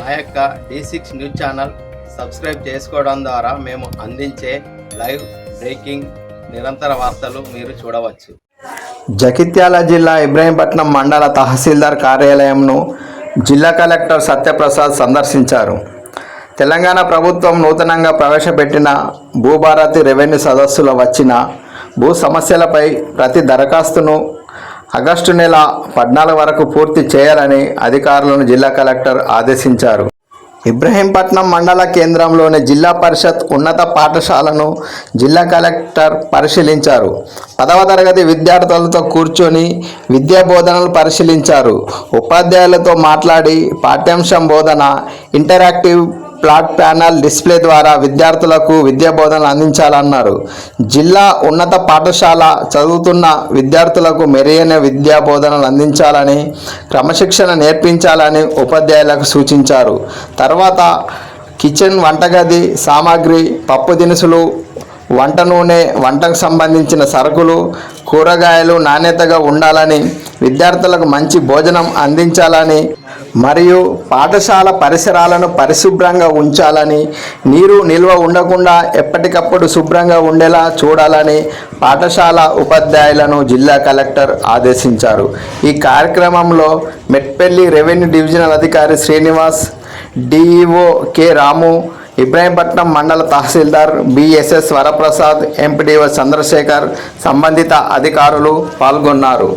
మా యొక్క D six news channel subscribe చేసుకోవడం ద్వారా మేము అందించే లైవ్ బ్రేకింగ్ నిరంతర వార్తలు మీరు చూడవచ్చు. జగిత్యాల జిల్లా ఇబ్రహీంపట్నం మండల తహసీల్దార్ కార్యాలయంను జిల్లా కలెక్టర్ సత్యప్రసాద్ సందర్శించారు. తెలంగాణ ప్రభుత్వం నూతనంగా ప్రవేశపెట్టిన భూభారతి రెవెన్యూ సదస్సులో వచ్చిన భూ సమస్యలపై ప్రతి దరఖాస్తును ఆగస్టు నెల పద్నాలుగు వరకు పూర్తి చేయాలని అధికారులను జిల్లా కలెక్టర్ ఆదేశించారు. ఇబ్రహీంపట్నం మండల కేంద్రంలోని జిల్లా పరిషత్ ఉన్నత పాఠశాలను జిల్లా కలెక్టర్ పరిశీలించారు. పదవ తరగతి విద్యార్థులతో కూర్చొని విద్యా బోధనలు పరిశీలించారు. ఉపాధ్యాయులతో మాట్లాడి పాఠ్యాంశం బోధన ఇంటరాక్టివ్ ప్లాట్ ప్యానల్ డిస్ప్లే ద్వారా విద్యార్థులకు విద్యా బోధనలు అందించాలన్నారు. జిల్లా ఉన్నత పాఠశాల చదువుతున్న విద్యార్థులకు మెరుగైన విద్యా బోధనలు అందించాలని క్రమశిక్షణ నేర్పించాలని ఉపాధ్యాయులకు సూచించారు. తర్వాత కిచెన్ వంటగది సామాగ్రి పప్పు దినుసులు వంట నూనె వంటకు సంబంధించిన సరుకులు కూరగాయలు నాణ్యతగా ఉండాలని విద్యార్థులకు మంచి భోజనం అందించాలని మరియు పాఠశాల పరిసరాలను పరిశుభ్రంగా ఉంచాలని నీరు నిల్వ ఉండకుండా ఎప్పటికప్పుడు శుభ్రంగా ఉండేలా చూడాలని పాఠశాల ఉపాధ్యాయులను జిల్లా కలెక్టర్ ఆదేశించారు. ఈ కార్యక్రమంలో మెట్పల్లి రెవెన్యూ డివిజనల్ అధికారి శ్రీనివాస్ డిఈఓ కె రాము ఇబ్రాహీంపట్నం మండల తహసీల్దార్ బిఎస్ఎస్ వరప్రసాద్ ఎంపీడీఓ చంద్రశేఖర్ సంబంధిత అధికారులు పాల్గొన్నారు.